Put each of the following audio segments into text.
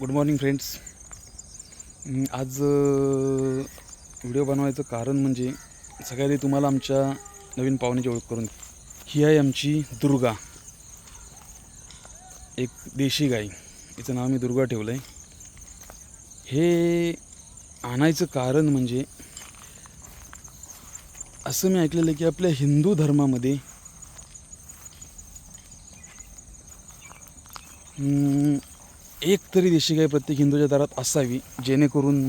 Good morning friends आज video बनवायचं कारण म्हणजे सगळ्यात तुम्हाला आमच्या नवीन पाहुण्याची ओळख करून ही आहे आमची दुर्गा. एक देशी गाई हिचं नाव मी दुर्गा ठेवलं आहे हे आणायचं कारण म्हणजे असं मी ऐकलेलं आहे की आपल्या हिंदू धर्मामध्ये एक तरी देशी गाय प्रत्येक हिंदूच्या दारात असावी जेणेकरून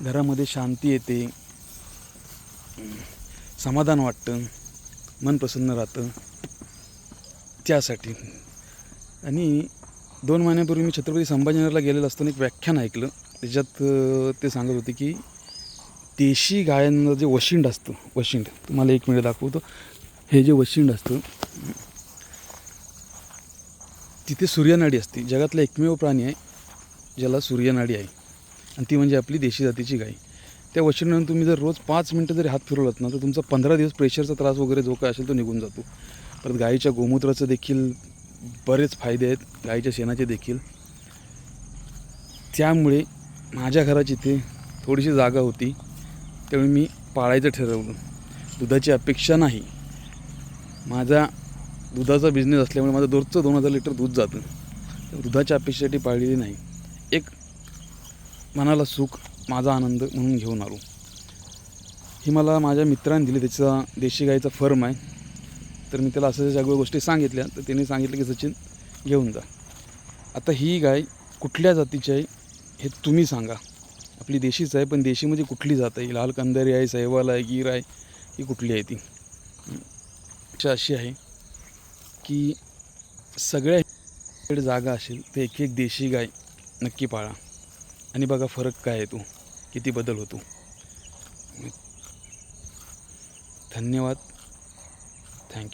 घरामध्ये शांती येते समाधान वाटतं मन प्रसन्न राहतं. त्यासाठी. आणि दोन महिन्यापूर्वी मी छत्रपती संभाजीनगरला गेलेलो असताना एक व्याख्यान ऐकलं. त्याच्यात ते सांगत होते की देशी गायांना जे वशिंड असतं वशिंड तुम्हाला एक मिनिट दाखवतो. हे जे वशिंड असतं तिथे सूर्यनाडी असते. जगातला एकमेव प्राणी आहे ज्याला सूर्यनाडी आहे. आणि ती म्हणजे आपली देशी जातीची गाय. त्या वशिंडानं तुम्ही जर रोज पाच मिनटं जरी हात फिरवलात ना तर तुमचा पंधरा दिवस प्रेशरचा त्रास वगैरे जो काय असेल तो निघून जातो. परत गाईच्या गोमूत्राचं देखील बरेच फायदे आहेत गाईच्या शेणाचे देखील. त्यामुळे माझ्या घराची इथे थोडीशी जागा होती. त्यामुळे मी पाळायचं ठरवलं. दुधाची अपेक्षा नाही. माझा दुधाचा बिझनेस असल्यामुळे माझं दररोजचं दोन हजार लिटर दूध जातं. तर दुधाच्या अपेक्षेसाठी पाळलेली नाही. एक मनाला सुख माझा आनंद म्हणून घेऊन आलो. ही मला माझ्या मित्राने दिली त्याचा देशी गाईचा फर्म आहे. तर मी त्याला असं सगळ्या गोष्टी सांगितल्या तर त्याने सांगितलं की सचिन घेऊन जा. आता ही गाय कुठल्या जातीची आहे हे तुम्ही सांगा. आपली देशीच आहे पण देशीमध्ये म्हणजे कुठली जात आहे? लाल कंदारी आहे सैवाल आहे गीर आहे ही कुठली आहे ती? अशी आहे. की सगळ्या जागा असेल तर एक एक देशी गाय नक्की पाळा. आणि बघा फरक काय येतो किती बदल होतो. धन्यवाद. थँक्यू